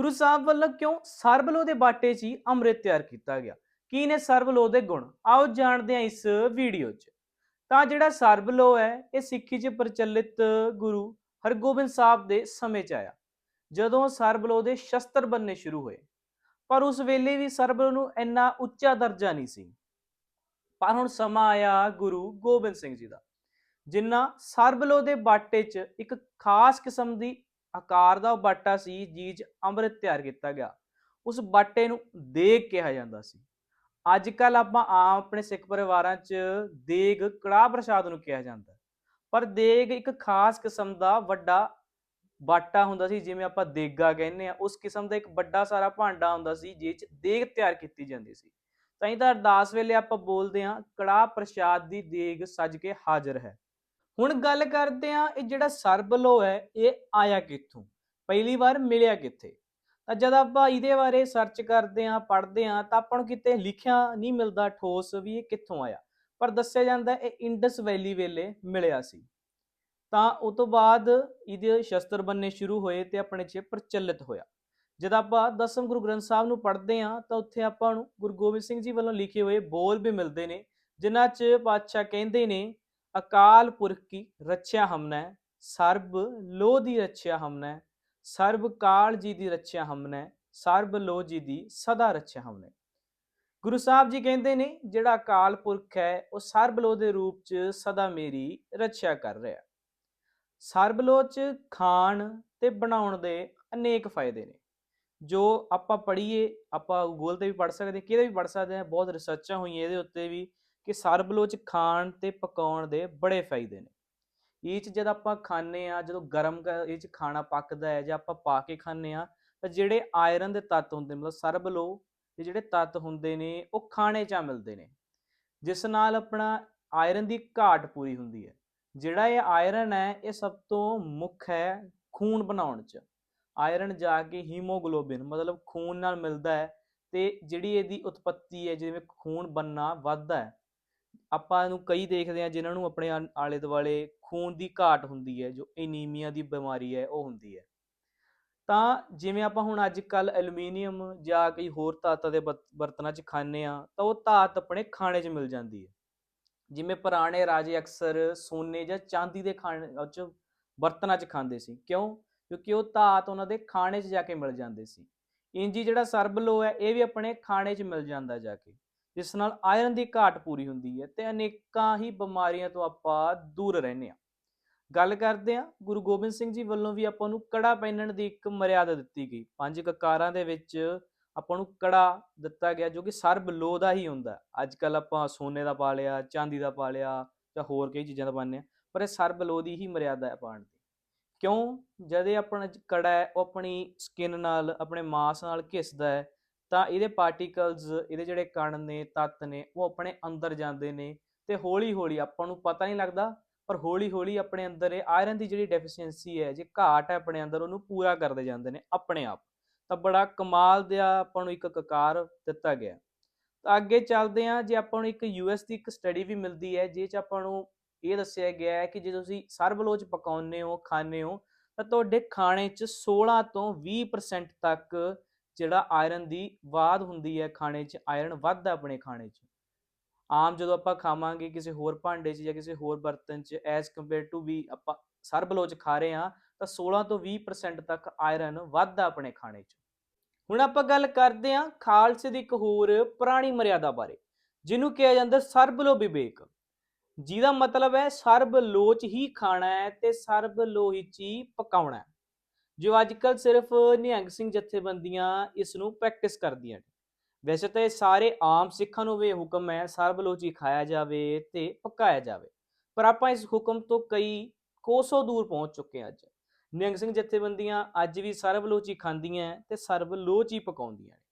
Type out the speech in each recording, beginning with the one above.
ਗੁਰੂ ਸਾਹਿਬ ਵੱਲੋਂ ਕਿਉਂ ਸਰਬਲੋ ਦੇ ਬਾਟੇ 'ਚ ਹੀ ਅੰਮ੍ਰਿਤ ਤਿਆਰ ਕੀਤਾ ਗਿਆ? ਕੀ ਨੇ ਸਰਬਲੋ ਦੇ ਗੁਣ? ਆਓ ਜਾਣਦੇ ਹਾਂ ਇਸ ਵੀਡੀਓ 'ਚ। ਤਾਂ ਜਿਹੜਾ ਸਰਬਲੋ ਹੈ, ਇਹ ਸਿੱਖੀ 'ਚ ਪ੍ਰਚਲਿਤ ਗੁਰੂ ਹਰਗੋਬਿੰਦ ਸਾਹਿਬ ਦੇ ਸਮੇਂ 'ਚ ਆਇਆ। ਜਦੋਂ ਸਰਬਲੋ ਦੇ ਸ਼ਸਤਰ ਬੰਨੇ ਸ਼ੁਰੂ ਹੋਏ। ਪਰ ਉਸ ਵੇਲੇ ਵੀ ਸਰਬਲੋ ਨੂੰ ਇੰਨਾ ਉੱਚਾ ਦਰਜਾ ਨਹੀਂ ਸੀ। ਪਰ ਹੁਣ ਸਮਾਂ ਆਇਆ ਗੁਰੂ ਗੋਬਿੰਦ ਸਿੰਘ ਜੀ ਦਾ ਜਿਨ੍ਹਾਂ ਸਰਬਲੋ ਦੇ ਬਾਟੇ 'ਚ ਇੱਕ ਖਾਸ ਕਿਸਮ ਦੀ ਆਕਾਰ ਦਾ ਬਾਟਾ ਸੀ ਜਿਹ ਅੰਮ੍ਰਿਤ ਤਿਆਰ ਕੀਤਾ ਗਿਆ। ਉਸ ਬਾਟੇ ਨੂੰ ਦੇਗ ਕਿਹਾ ਜਾਂਦਾ ਸੀ। ਅੱਜ ਕੱਲ ਆਪਾਂ ਆਮ ਆਪਣੇ ਸਿੱਖ ਪਰਿਵਾਰਾਂ 'ਚ ਦੇਗ ਕੜਾਹ ਪ੍ਰਸ਼ਾਦ ਨੂੰ ਕਿਹਾ ਜਾਂਦਾ। ਪਰ ਦੇਗ ਇੱਕ ਖਾਸ ਕਿਸਮ ਦਾ ਵੱਡਾ ਬਾਟਾ ਹੁੰਦਾ ਸੀ, ਜਿਵੇਂ ਆਪਾਂ ਦੇਗਾ ਕਹਿੰਦੇ ਆ ਉਸ ਕਿਸਮ ਦਾ ਇੱਕ ਵੱਡਾ ਸਾਰਾ ਭਾਂਡਾ ਹੁੰਦਾ ਸੀ ਜਿਸ 'ਚ ਦੇਗ ਤਿਆਰ ਕੀਤੀ ਜਾਂਦੀ ਸੀ। ਤਾਂ ਹੀ ਤਾਂ ਅਰਦਾਸ ਵੇਲੇ ਆਪਾਂ ਬੋਲਦੇ ਆ ਕੜਾਹ ਪ੍ਰਸ਼ਾਦ ਦੀ ਦੇਗ ਸੱਜ ਕੇ ਹਾਜ਼ਰ ਹੈ। ਹੁਣ ਗੱਲ ਕਰਦੇ ਆ ਇਹ ਜਿਹੜਾ ਸਰਬਲੋ ਹੈ, ਇਹ ਆਇਆ ਕਿੱਥੋਂ? ਪਹਿਲੀ ਵਾਰ ਮਿਲਿਆ ਕਿੱਥੇ? ਤਾਂ ਜਦ ਆਪਾਂ ਇਹਦੇ ਬਾਰੇ ਸਰਚ ਕਰਦੇ ਆ ਪੜ੍ਹਦੇ ਆ ਤਾਂ ਆਪਾਂ ਨੂੰ ਕਿਤੇ ਲਿਖਿਆ ਨਹੀਂ ਮਿਲਦਾ ਠੋਸ ਵੀ ਇਹ ਕਿੱਥੋਂ ਆਇਆ। ਪਰ ਦੱਸਿਆ ਜਾਂਦਾ ਇਹ ਇੰਡਸ ਵੈਲੀ ਵੇਲੇ ਮਿਲਿਆ ਸੀ। ਤਾਂ ਉਸ ਤੋਂ ਬਾਅਦ ਇਹਦੇ ਸ਼ਸਤਰ ਬੰਨੇ ਸ਼ੁਰੂ ਹੋਏ ਤੇ ਆਪਣੇ 'ਚ ਪ੍ਰਚਲਿਤ ਹੋਇਆ। ਜਦ ਆਪਾਂ ਦਸਮ ਗੁਰੂ ਗ੍ਰੰਥ ਸਾਹਿਬ ਨੂੰ ਪੜ੍ਹਦੇ ਆ ਤਾਂ ਉੱਥੇ ਆਪਾਂ ਨੂੰ ਗੁਰੂ ਗੋਬਿੰਦ ਸਿੰਘ ਜੀ ਵੱਲੋਂ ਲਿਖੇ ਹੋਏ ਬੋਲ ਵੀ ਮਿਲਦੇ ਨੇ, ਜਿਨ੍ਹਾਂ 'ਚ ਪਾਤਸ਼ਾਹ ਕਹਿੰਦੇ ਨੇ ਅਕਾਲ ਪੁਰਖ ਕੀ ਰੱਛਿਆ ਹਮਨੈ, ਸਰਬ ਲੋ ਦੀ ਰੱਖਿਆ ਹਮਨੈ, ਸਰਬ ਕਾਲ ਜੀ ਦੀ ਰੱਛਿਆ ਹਮਨੈ, ਸਰਬ ਲੋ ਜੀ ਦੀ ਸਦਾ ਰੱਛਿਆ ਹਮਨੈ। ਗੁਰੂ ਸਾਹਿਬ ਜੀ ਕਹਿੰਦੇ ਨੇ, ਜਿਹੜਾ ਅਕਾਲ ਪੁਰਖ ਹੈ, ਉਹ ਸਰਬ ਲੋ ਦੇ ਰੂਪ 'ਚ ਸਦਾ ਮੇਰੀ ਰੱਖਿਆ ਕਰ ਰਿਹਾ ਸਰਬ ਲੋ 'ਚ ਖਾਣ ਤੇ ਬਣਾਉਣ ਦੇ ਅਨੇਕ ਫਾਇਦੇ ਨੇ। ਜੋ ਆਪਾਂ ਪੜ੍ਹੀਏ, ਆਪਾਂ ਗੂਗਲ ਤੇ ਵੀ ਪੜ੍ਹ ਸਕਦੇ ਕਿਤੇ ਵੀ ਪੜ੍ਹ ਸਕਦੇ ਹਾਂ, ਬਹੁਤ ਰਿਸਰਚਾਂ ਹੋਈਆਂ, ਇਹਦੇ ਉੱਤੇ ਵੀ ਕਿ ਸਰਬਲੋ ਚ ਖਾਣ ਤੇ ਪਕਾਉਣ ਦੇ ਬੜੇ ਫਾਇਦੇ ਨੇ। ਇਹ ਚ ਜਦ ਆਪਾਂ ਖਾਂਦੇ ਆ ਜਦੋਂ ਗਰਮ ਇਹ ਚ ਖਾਣਾ ਪੱਕਦਾ ਹੈ ਜਾਂ ਆਪਾਂ ਪਾ ਕੇ ਖਾਂਦੇ ਆ ਤਾਂ ਜਿਹੜੇ ਆਇਰਨ ਦੇ ਤੱਤ ਹੁੰਦੇ, ਮਤਲਬ ਸਰਬਲੋ ਦੇ ਜਿਹੜੇ ਤੱਤ ਹੁੰਦੇ ਨੇ, ਉਹ ਖਾਣੇ ਚ ਮਿਲਦੇ ਨੇ। ਜਿਸ ਨਾਲ ਆਪਣਾ ਆਇਰਨ ਦੀ ਘਾਟ ਪੂਰੀ ਹੁੰਦੀ ਹੈ। ਜਿਹੜਾ ਇਹ ਆਇਰਨ ਹੈ, ਇਹ ਸਭ ਤੋਂ ਮੁੱਖ ਹੈ ਖੂਨ ਬਣਾਉਣ ਚ। ਆਇਰਨ ਜਾ ਕੇ ਹੀਮੋਗਲੋਬਿਨ, ਮਤਲਬ ਖੂਨ ਨਾਲ ਮਿਲਦਾ ਹੈ ਤੇ ਜਿਹੜੀ ਇਹਦੀ ਉਤਪਤੀ ਹੈ, ਜਿਵੇਂ ਖੂਨ ਬੰਨਾ ਵੱਧਦਾ ਹੈ ਆਪਾਂ ਨੂੰ ਕਈ ਦੇਖਦੇ ਆ ਜਿਨ੍ਹਾਂ ਨੂੰ ਆਪਣੇ ਆ- ਆਲੇ ਦੁਆਲੇ ਖੂਨ ਦੀ ਘਾਟ ਹੁੰਦੀ ਹੈ, ਜੋ ਐਨੀਮੀਆ ਦੀ ਬਿਮਾਰੀ ਹੈ, ਉਹ ਹੁੰਦੀ ਹੈ। ਤਾਂ ਜਿਵੇਂ ਆਪਾਂ ਹੁਣ ਅੱਜ ਕੱਲ ਐਲੂਮੀਨੀਅਮ ਜਾਂ ਕਈ ਹੋਰ ਧਾਤਾਂ ਦੇ ਬਤ- ਬਰਤਨਾਂ 'ਚ ਖਾਂਦੇ ਆ ਤਾਂ ਉਹ ਧਾਤ ਆਪਣੇ ਖਾਣੇ 'ਚ ਮਿਲ ਜਾਂਦੀ ਹੈ। ਜਿਵੇਂ ਪੁਰਾਣੇ ਰਾਜੇ ਅਕਸਰ ਸੋਨੇ ਜਾਂ ਚਾਂਦੀ ਦੇ ਖਾਣੇ, ਉਹ 'ਚ ਬਰਤਨਾਂ 'ਚ ਖਾਂਦੇ ਸੀ। ਕਿਉਂ? ਕਿਉਂਕਿ ਉਹ ਧਾਤ ਉਹਨਾਂ ਦੇ ਖਾਣੇ 'ਚ ਜਾ ਕੇ ਮਿਲ ਜਾਂਦੇ ਸੀ। ਇੰਜੀ ਜਿਹੜਾ ਸਰਬਲੋ ਹੈ, ਇਹ ਵੀ ਆਪਣੇ ਖਾਣੇ 'ਚ ਮਿਲ ਜਾਂਦਾ ਜਾ ਕੇ। ਜਿਸ ਨਾਲ ਆਇਰਨ ਦੀ ਘਾਟ ਪੂਰੀ ਹੁੰਦੀ ਹੈ ਤੇ ਅਨੇਕਾਂ ਹੀ ਬਿਮਾਰੀਆਂ ਤੋਂ ਆਪਾਂ ਦੂਰ ਰਹਿੰਦੇ ਹਾਂ। ਗੱਲ ਕਰਦੇ ਹਾਂ, ਗੁਰੂ ਗੋਬਿੰਦ ਸਿੰਘ ਜੀ ਵੱਲੋਂ ਵੀ ਆਪਾਂ ਨੂੰ ਕੜਾ ਪਹਿਨਣ ਦੀ ਇੱਕ ਮਰਿਆਦਾ ਦਿੱਤੀ ਗਈ। ਪੰਜ ਕਕਾਰਾਂ ਦੇ ਵਿੱਚ ਆਪਾਂ ਨੂੰ ਕੜਾ ਦਿੱਤਾ ਗਿਆ ਜੋ ਕਿ ਸਰਬ ਲੋ ਦਾ ਹੀ ਹੁੰਦਾ ਅੱਜ ਕੱਲ ਆਪਾਂ ਸੋਨੇ ਦਾ ਪਾ ਲਿਆ, ਚਾਂਦੀ ਦਾ ਪਾ ਲਿਆ ਜਾਂ ਹੋਰ ਕਈ ਚੀਜ਼ਾਂ ਦਾ ਪਾਉਂਦੇ ਹਾਂ, ਪਰ ਇਹ ਸਰਬ ਲੋ ਦੀ ਹੀ ਮਰਿਆਦਾ ਹੈ ਪਾਉਣ ਦੀ। ਕਿਉਂ? ਜਦ ਇਹ ਆਪਣਾ ਕੜਾ ਹੈ, ਉਹ ਆਪਣੀ ਸਕਿਨ ਨਾਲ, ਆਪਣੇ ਮਾਸ ਨਾਲ ਘਿਸਦਾ ਹੈ ਤਾਂ ਇਹਦੇ ਪਾਰਟੀਕਲਸ ਇਹਦੇ ਜਿਹੜੇ ਕਣ ਨੇ, ਤੱਤ ਨੇ, ਉਹ ਆਪਣੇ ਅੰਦਰ ਜਾਂਦੇ ਨੇ ਤੇ ਹੌਲੀ ਹੌਲੀ ਆਪਾਂ ਨੂੰ ਪਤਾ ਨਹੀਂ ਲੱਗਦਾ, ਪਰ ਹੌਲੀ ਹੌਲੀ ਆਪਣੇ ਅੰਦਰ ਇਹ ਆਇਰਨ ਦੀ ਜਿਹੜੀ ਡੈਫੀਸ਼ੀਐਂਸੀ ਹੈ, ਜੇ ਘਾਟ ਹੈ ਆਪਣੇ ਅੰਦਰ, ਉਹਨੂੰ ਪੂਰਾ ਕਰਦੇ ਜਾਂਦੇ ਨੇ ਆਪਣੇ ਆਪ। ਤਾਂ ਬੜਾ ਕਮਾਲ ਦਾ ਆਪਾਂ ਨੂੰ ਇੱਕ ਕਕਾਰ ਦਿੱਤਾ ਗਿਆ। ਤਾਂ ਅੱਗੇ ਚੱਲਦੇ ਹਾਂ, ਜੇ ਆਪਾਂ ਨੂੰ ਇੱਕ ਯੂਐਸ ਦੀ ਇੱਕ ਸਟੱਡੀ ਵੀ ਮਿਲਦੀ ਹੈ ਜਿਹ ਚ ਆਪਾਂ ਨੂੰ ਇਹ ਦੱਸਿਆ ਗਿਆ ਹੈ ਕਿ ਜੇ ਤੁਸੀਂ ਸਰਬਲੋਚ ਪਕਾਉਂਦੇ ਹੋ, ਖਾਂਦੇ ਹੋ, ਤਾਂ ਤੁਹਾਡੇ ਖਾਣੇ 'ਚ 16 ਤੋਂ 20% ਤੱਕ ਜਿਹੜਾ ਆਇਰਨ ਦੀ ਵਾਧ ਹੁੰਦੀ ਹੈ ਖਾਣੇ 'ਚ ਆਇਰਨ ਵੱਧਦਾ ਆਪਣੇ ਖਾਣੇ 'ਚ। ਆਮ ਜਦੋਂ ਆਪਾਂ ਖਾਵਾਂਗੇ ਕਿਸੇ ਹੋਰ ਭਾਂਡੇ 'ਚ ਜਾਂ ਕਿਸੇ ਹੋਰ ਬਰਤਨ 'ਚ ਐਜ਼ ਕੰਪੇਅਰ ਟੂ ਵੀ ਆਪਾਂ ਸਰਬਲੋਚ ਖਾ ਰਹੇ ਹਾਂ, ਤਾਂ 16 ਤੋਂ 20% ਤੱਕ ਆਇਰਨ ਵੱਧਦਾ ਆਪਣੇ ਖਾਣੇ 'ਚ। ਹੁਣ ਆਪਾਂ ਗੱਲ ਕਰਦੇ ਹਾਂ ਖਾਲਸੇ ਦੀ ਇੱਕ ਹੋਰ ਪੁਰਾਣੀ ਮਰਿਆਦਾ ਬਾਰੇ, ਜਿਹਨੂੰ ਕਿਹਾ ਜਾਂਦਾ ਸਰਬਲੋ ਵਿਵੇਕ। ਜਿਹਦਾ ਮਤਲਬ ਹੈ ਸਰਬ ਲੋਚ ਹੀ ਖਾਣਾ ਹੈ ਤੇ ਸਰਬ ਲੋਹੀ ਚ ਹੀ ਪਕਾਉਣਾ ਹੈ। ਜੋ ਅੱਜ ਕੱਲ ਸਿਰਫ ਨਿਹੰਗ ਸਿੰਘ ਜਥੇਬੰਦੀਆਂ ਇਸ ਨੂੰ ਪ੍ਰੈਕਟਿਸ ਕਰਦੀਆਂ ਨੇ। ਵੈਸੇ ਤਾਂ ਇਹ ਸਾਰੇ ਆਮ ਸਿੱਖਾਂ ਨੂੰ ਵੀ ਇਹ ਹੁਕਮ ਹੈ, ਸਰਬ ਲੋਚ ਖਾਇਆ ਜਾਵੇ ਤੇ ਪਕਾਇਆ ਜਾਵੇ। ਪਰ ਆਪਾਂ ਇਸ ਹੁਕਮ ਤੋਂ ਕਈ ਕੋਸੋਂ ਦੂਰ ਪਹੁੰਚ ਚੁੱਕੇ ਹਾਂ ਅੱਜ। ਨਿਹੰਗ ਸਿੰਘ ਜਥੇਬੰਦੀਆਂ ਅੱਜ ਵੀ ਸਰਬ ਲੋਚ ਖਾਂਦੀਆਂ ਤੇ ਸਰਬਲੋਚੀ ਪਕਾਉਂਦੀਆਂ ਨੇ।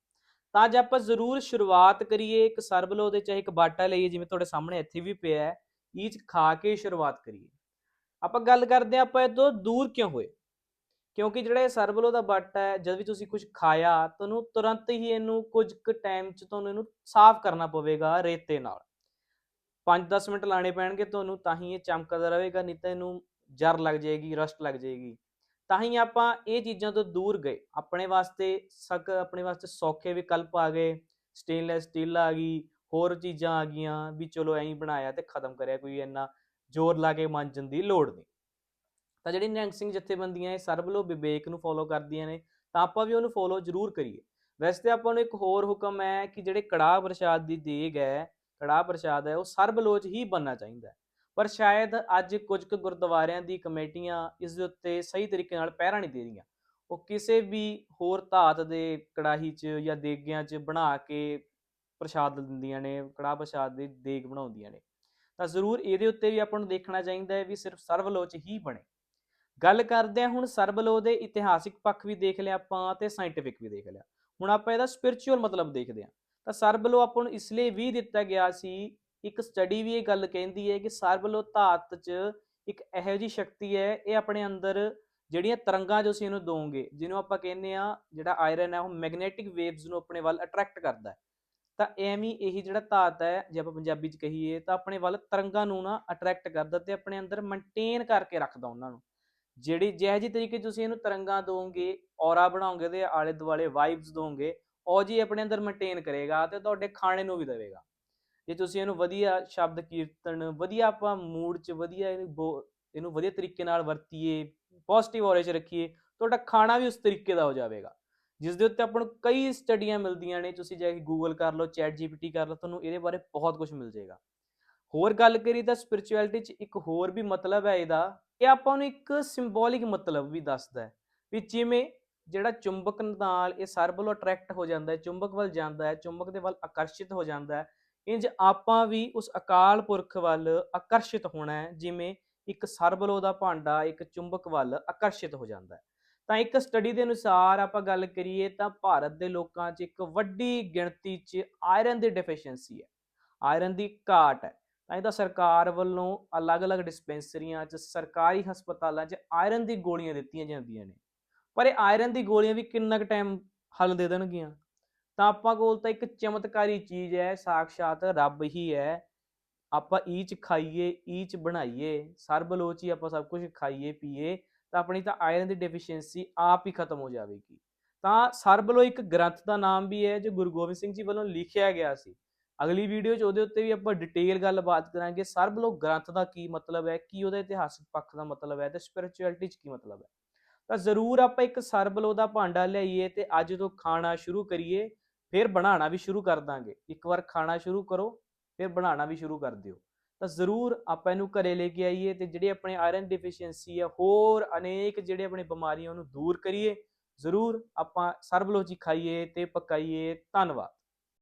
ਤਾਂ ਅੱਜ ਆਪਾਂ ਜ਼ਰੂਰ ਸ਼ੁਰੂਆਤ ਕਰੀਏ ਇੱਕ ਸਰਬਲੋ ਦੇ ਚਾਹੇ ਇੱਕ ਬਾਟਾ ਲਈਏ, ਜਿਵੇਂ ਤੁਹਾਡੇ ਸਾਹਮਣੇ ਇੱਥੇ ਵੀ ਪਿਆ ਹੈ, ਇਹ 'ਚ ਖਾ ਕੇ ਸ਼ੁਰੂਆਤ ਕਰੀਏ। ਆਪਾਂ ਗੱਲ ਕਰਦੇ ਹਾਂ ਆਪਾਂ ਇਹ ਤੋਂ ਦੂਰ ਕਿਉਂ ਹੋਏ? ਕਿਉਂਕਿ ਜਿਹੜਾ ਇਹ ਸਰਬਲੋ ਦਾ ਬਾਟਾ ਹੈ, ਜਦ ਵੀ ਤੁਸੀਂ ਕੁਝ ਖਾਇਆ, ਤੁਹਾਨੂੰ ਤੁਰੰਤ ਹੀ ਇਹਨੂੰ ਕੁਝ ਕੁ ਟਾਈਮ 'ਚ ਤੁਹਾਨੂੰ ਇਹਨੂੰ ਸਾਫ਼ ਕਰਨਾ ਪਵੇਗਾ ਰੇਤੇ ਨਾਲ। 5-10 ਮਿੰਟ ਲਾਣੇ ਪੈਣਗੇ ਤੁਹਾਨੂੰ, ਤਾਂ ਹੀ ਇਹ ਚਮਕਦਾ ਰਹੇਗਾ, ਨਹੀਂ ਤਾਂ ਇਹਨੂੰ ਜਰ ਲੱਗ ਜਾਏਗੀ, ਰਸਟ ਲੱਗ ਜਾਏਗੀ। ਤਾਂ ਹੀ ਆਪਾਂ ਇਹ ਚੀਜ਼ਾਂ ਤੋਂ ਦੂਰ ਗਏ। ਆਪਣੇ ਵਾਸਤੇ ਸਕ, ਆਪਣੇ ਵਾਸਤੇ ਸੌਖੇ ਵਿਕਲਪ ਆ ਗਏ। ਸਟੇਨਲੈਸ ਸਟੀਲ ਆ ਗਈ, ਹੋਰ ਚੀਜ਼ਾਂ ਆ ਗਈਆਂ ਵੀ ਚਲੋ ਐਂ ਬਣਾਇਆ ਤੇ ਖਤਮ ਕਰਿਆ, ਕੋਈ ਇੰਨਾ ਜ਼ੋਰ ਲਾ ਕੇ ਮਾਂਜਣ ਦੀ ਲੋੜ ਨਹੀਂ। ਤਾਂ ਜਿਹੜੀ ਨਿਹੰਗ ਸਿੰਘ ਜਥੇਬੰਦੀਆਂ ਇਹ ਸਰਬਲੋ ਵਿਵੇਕ ਨੂੰ ਫੋਲੋ ਕਰਦੀਆਂ ਨੇ, ਤਾਂ ਆਪਾਂ ਵੀ ਉਹਨੂੰ ਫੋਲੋ ਜ਼ਰੂਰ ਕਰੀਏ। ਵੈਸੇ ਤੇ ਆਪਾਂ ਨੂੰ ਇੱਕ ਹੋਰ ਹੁਕਮ ਹੈ ਕਿ ਜਿਹੜੇ ਕੜਾਹ ਪ੍ਰਸ਼ਾਦ ਦੀ ਦੇਗ ਹੈ, ਕੜਾਹ ਪ੍ਰਸ਼ਾਦ ਹੈ, ਉਹ ਸਰਬਲੋਚ ਹੀ ਬਣਨਾ ਚਾਹੀਦਾ ਪਰ ਸ਼ਾਇਦ ਅੱਜ ਕੁਝ ਕੁ ਗੁਰਦੁਆਰਿਆਂ ਦੀ ਕਮੇਟੀਆਂ ਇਸ ਦੇ ਉੱਤੇ ਸਹੀ ਤਰੀਕੇ ਨਾਲ ਪਹਿਰਾ ਨਹੀਂ ਦੇ ਰਹੀਆਂ। ਉਹ ਕਿਸੇ ਵੀ ਹੋਰ ਧਾਤ ਦੇ ਕੜਾਹੀ 'ਚ ਜਾਂ ਦੇਗਿਆਂ 'ਚ ਬਣਾ ਕੇ ਪ੍ਰਸ਼ਾਦ ਦਿੰਦੀਆਂ ਨੇ, ਕੜਾਹ ਪ੍ਰਸ਼ਾਦ ਦੀ ਦੇਗ ਬਣਾਉਂਦੀਆਂ ਨੇ। ਤਾਂ ਜ਼ਰੂਰ ਇਹਦੇ ਉੱਤੇ ਵੀ ਆਪਾਂ ਨੂੰ ਦੇਖਣਾ ਚਾਹੀਦਾ ਹੈ ਵੀ ਸਿਰਫ ਸਰਬਲੋਚ ਹੀ ਬਣੇ। ਗੱਲ ਕਰਦੇ ਹਾਂ ਹੁਣ ਸਰਬਲੋ ਦੇ ਇਤਿਹਾਸਿਕ ਪੱਖ ਵੀ ਦੇਖ ਲਿਆ ਆਪਾਂ ਤੇ ਸਾਇੰਟਿਫਿਕ ਵੀ ਦੇਖ ਲਿਆ। ਹੁਣ ਆਪਾਂ ਇਹਦਾ ਸਪਿਰਚੁਅਲ ਮਤਲਬ ਦੇਖਦੇ ਹਾਂ। ਤਾਂ ਸਰਬਲੋ ਆਪਾਂ ਨੂੰ ਇਸ ਲਈ ਵੀ ਦਿੱਤਾ ਗਿਆ ਸੀ, ਇੱਕ ਸਟੱਡੀ ਵੀ ਇਹ ਗੱਲ ਕਹਿੰਦੀ ਹੈ ਕਿ ਸਰਬਲੋ ਧਾਤ 'ਚ ਇੱਕ ਇਹੋ ਜਿਹੀ ਸ਼ਕਤੀ ਹੈ, ਇਹ ਆਪਣੇ ਅੰਦਰ ਜਿਹੜੀਆਂ ਤਰੰਗਾਂ ਜੋ ਅਸੀਂ ਇਹਨੂੰ ਦੋਗੇ, ਜਿਹਨੂੰ ਆਪਾਂ ਕਹਿੰਦੇ ਆ ਜਿਹੜਾ ਆਇਰਨ ਹੈ, ਉਹ ਮੈਗਨੈਟਿਕ ਵੇਵਸ ਨੂੰ ਆਪਣੇ ਵੱਲ ਅਟਰੈਕਟ ਕਰਦਾ ਹੈ। ਤਾਂ ਐਵੇਂ ਇਹੀ ਜਿਹੜਾ ਧਾਤ ਹੈ, ਜੇ ਆਪਾਂ ਪੰਜਾਬੀ 'ਚ ਕਹੀਏ ਤਾਂ ਆਪਣੇ ਵੱਲ ਤਰੰਗਾਂ ਨੂੰ ਨਾ ਅਟਰੈਕਟ ਕਰਦਾ ਤੇ ਆਪਣੇ ਅੰਦਰ ਮੇਨਟੇਨ ਕਰਕੇ ਰੱਖਦਾ ਉਹਨਾਂ ਨੂੰ। ਜਿਹੜੀ ਜਿਹੋ ਜਿਹੀ ਤਰੀਕੇ ਤੁਸੀਂ ਇਹਨੂੰ ਤਰੰਗਾਂ ਦੋਗੇ, ਔਰਾ ਬਣਾਓਗੇ ਤੇ ਆਲੇ ਦੁਆਲੇ ਵਾਈਬਸ ਦੋਗੇ, ਉਹ ਜੀ ਆਪਣੇ ਅੰਦਰ ਮੇਨਟੇਨ ਕਰੇਗਾ ਤੇ ਤੁਹਾਡੇ ਖਾਣੇ ਨੂੰ ਵੀ ਦੇਵੇਗਾ। ਜੇ ਤੁਸੀਂ ਇਹਨੂੰ ਵਧੀਆ ਸ਼ਬਦ ਕੀਰਤਨ, ਵਧੀਆ ਆਪਾਂ ਮੂਡ 'ਚ ਵਧੀਆ ਇਹਨੂੰ ਬੋ- ਇਹਨੂੰ ਵਧੀਆ ਤਰੀਕੇ ਨਾਲ ਵਰਤੀਏ ਪੋਜ਼ਿਟਿਵ ਔਰੇ 'ਚ ਰੱਖੀਏ, ਤੁਹਾਡਾ ਖਾਣਾ ਵੀ ਉਸ ਤਰੀਕੇ ਦਾ ਹੋ ਜਾਵੇਗਾ। ਜਿਸ ਦੇ ਉੱਤੇ ਆਪਾਂ ਨੂੰ ਕਈ ਸਟੱਡੀਆਂ ਮਿਲਦੀਆਂ ਨੇ, ਤੁਸੀਂ ਜਾ ਕੇ ਗੂਗਲ ਕਰ ਲਓ ਚੈਟ ਜੀਪੀਟੀ ਕਰ ਲਓ, ਤੁਹਾਨੂੰ ਇਹਦੇ ਬਾਰੇ ਬਹੁਤ ਕੁਝ ਮਿਲ ਜਾਏਗਾ। ਹੋਰ ਗੱਲ ਕਰੀ ਤਾਂ ਸਪਿਰਚੁਅਲਿਟੀ 'ਚ ਇੱਕ ਹੋਰ ਵੀ ਮਤਲਬ ਹੈ ਇਹਦਾ ਇਹ ਆਪਾਂ ਨੂੰ ਇੱਕ ਸਿੰਬੋਲਿਕ ਮਤਲਬ ਵੀ ਦੱਸਦਾ ਹੈ ਵੀ ਜਿਵੇਂ ਜਿਹੜਾ ਚੁੰਬਕ ਨਾਲ ਇਹ ਸਰਬ ਅਟਰੈਕਟ ਹੋ ਜਾਂਦਾ ਹੈ, ਚੁੰਬਕ ਵੱਲ ਜਾਂਦਾ ਹੈ, ਚੁੰਬਕ ਦੇ ਵੱਲ ਆਕਰਸ਼ਿਤ ਹੋ ਜਾਂਦਾ ਹੈ ਇੰਜ ਆਪਾਂ ਵੀ ਉਸ ਅਕਾਲ ਪੁਰਖ ਵੱਲ ਆਕਰਸ਼ਿਤ ਹੋਣਾ ਹੈ, ਜਿਵੇਂ ਇੱਕ ਸਰਬਲੋ ਦਾ ਭਾਂਡਾ ਇੱਕ ਚੁੰਬਕ ਵੱਲ ਆਕਰਸ਼ਿਤ ਹੋ ਜਾਂਦਾ ਹੈ। ਤਾਂ ਇੱਕ ਸਟੱਡੀ ਦੇ ਅਨੁਸਾਰ ਆਪਾਂ ਗੱਲ ਕਰੀਏ ਤਾਂ ਭਾਰਤ ਦੇ ਲੋਕਾਂ 'ਚ ਇੱਕ ਵੱਡੀ ਗਿਣਤੀ 'ਚ ਆਇਰਨ ਦੀ ਡੈਫੀਸ਼ੀਐਂਸੀ ਹੈ। ਆਇਰਨ ਦੀ ਘਾਟ ਹੈ। ਤਾਂ ਇਹਦਾ ਸਰਕਾਰ ਵੱਲੋਂ ਅਲੱਗ-ਅਲੱਗ ਡਿਸਪੈਂਸਰੀਆਂ 'ਚ, ਸਰਕਾਰੀ ਹਸਪਤਾਲਾਂ 'ਚ ਆਇਰਨ ਦੀ ਗੋਲੀਆਂ ਦਿੱਤੀਆਂ ਜਾਂਦੀਆਂ ਨੇ। ਪਰ ਇਹ ਆਇਰਨ ਦੀ ਗੋਲੀਆਂ ਵੀ ਕਿੰਨਾ ਕੁ ਟਾਈਮ ਹੱਲ ਦੇ ਦੇਣਗੀਆਂ? ਤਾਂ ਆਪਾਂ ਕੋਲ ਤਾਂ ਇੱਕ ਚਮਤਕਾਰੀ ਚੀਜ਼ ਹੈ ਸਾਖਸ਼ਾਤ ਰੱਬ ਹੀ ਹੈ। ਆਪਾਂ ਈ ਚ ਖਾਈਏ ਈ ਚ ਬਣਾਈਏ, ਸਰਬਲੋਚ ਹੀ ਆਪਾਂ ਸਭ ਕੁਝ ਖਾਈਏ, ਪੀਏ, ਤਾਂ ਆਪਣੀ ਤਾਂ ਆਇਰਨ ਦੀ ਡੈਫੀਸ਼ੀਐਂਸੀ ਆਪ ਹੀ ਖਤਮ ਹੋ ਜਾਵੇਗੀ। ਤਾਂ ਸਰਬਲੋ ਇੱਕ ਗ੍ਰੰਥ ਦਾ ਨਾਮ ਵੀ ਹੈ, ਜੋ ਗੁਰੂ ਗੋਬਿੰਦ ਸਿੰਘ ਜੀ ਵੱਲੋਂ ਲਿਖਿਆ ਗਿਆ ਸੀ। ਅਗਲੀ ਵੀਡੀਓ 'ਚ ਉਹਦੇ ਉੱਤੇ ਵੀ ਆਪਾਂ ਡਿਟੇਲ ਗੱਲਬਾਤ ਕਰਾਂਗੇ। ਸਰਬਲੋ ਗ੍ਰੰਥ ਦਾ ਕੀ ਮਤਲਬ ਹੈ? ਕੀ ਉਹਦਾ ਇਤਿਹਾਸਕ ਪੱਖ ਦਾ ਮਤਲਬ ਹੈ? ਤੇ ਸਪਿਰਚੁਅਲਿਟੀ 'ਚ ਕੀ ਮਤਲਬ ਹੈ? ਤਾਂ ਜ਼ਰੂਰ ਆਪਾਂ ਇੱਕ ਸਰਬਲੋ ਦਾ ਭਾਂਡਾ ਲਿਆਈਏ ਤੇ ਅੱਜ ਤੋਂ ਖਾਣਾ ਸ਼ੁਰੂ ਕਰੀਏ, ਫਿਰ ਬਣਾਉਣਾ ਵੀ ਸ਼ੁਰੂ ਕਰ ਦਾਂਗੇ। ਇੱਕ ਵਾਰ ਖਾਣਾ ਸ਼ੁਰੂ ਕਰੋ, ਫਿਰ ਬਣਾਉਣਾ ਵੀ ਸ਼ੁਰੂ ਕਰ ਦਿਓ। ਤਾਂ ਜ਼ਰੂਰ ਆਪਾਂ ਇਹਨੂੰ ਘਰੇ ਲੈ ਕੇ ਆਈਏ ਤੇ ਜਿਹੜੇ ਆਪਣੇ ਆਇਰਨ ਡੈਫੀਸ਼ੀਐਂਸੀ ਆ, ਹੋਰ ਅਨੇਕ ਜਿਹੜੇ ਆਪਣੇ ਬਿਮਾਰੀਆਂ ਉਹਨੂੰ ਦੂਰ ਕਰੀਏ, ਜ਼ਰੂਰ ਆਪਾਂ ਸਰਬਲੋਚੀ ਖਾਈਏ ਤੇ ਪਕਾਈਏ। ਧੰਨਵਾਦ।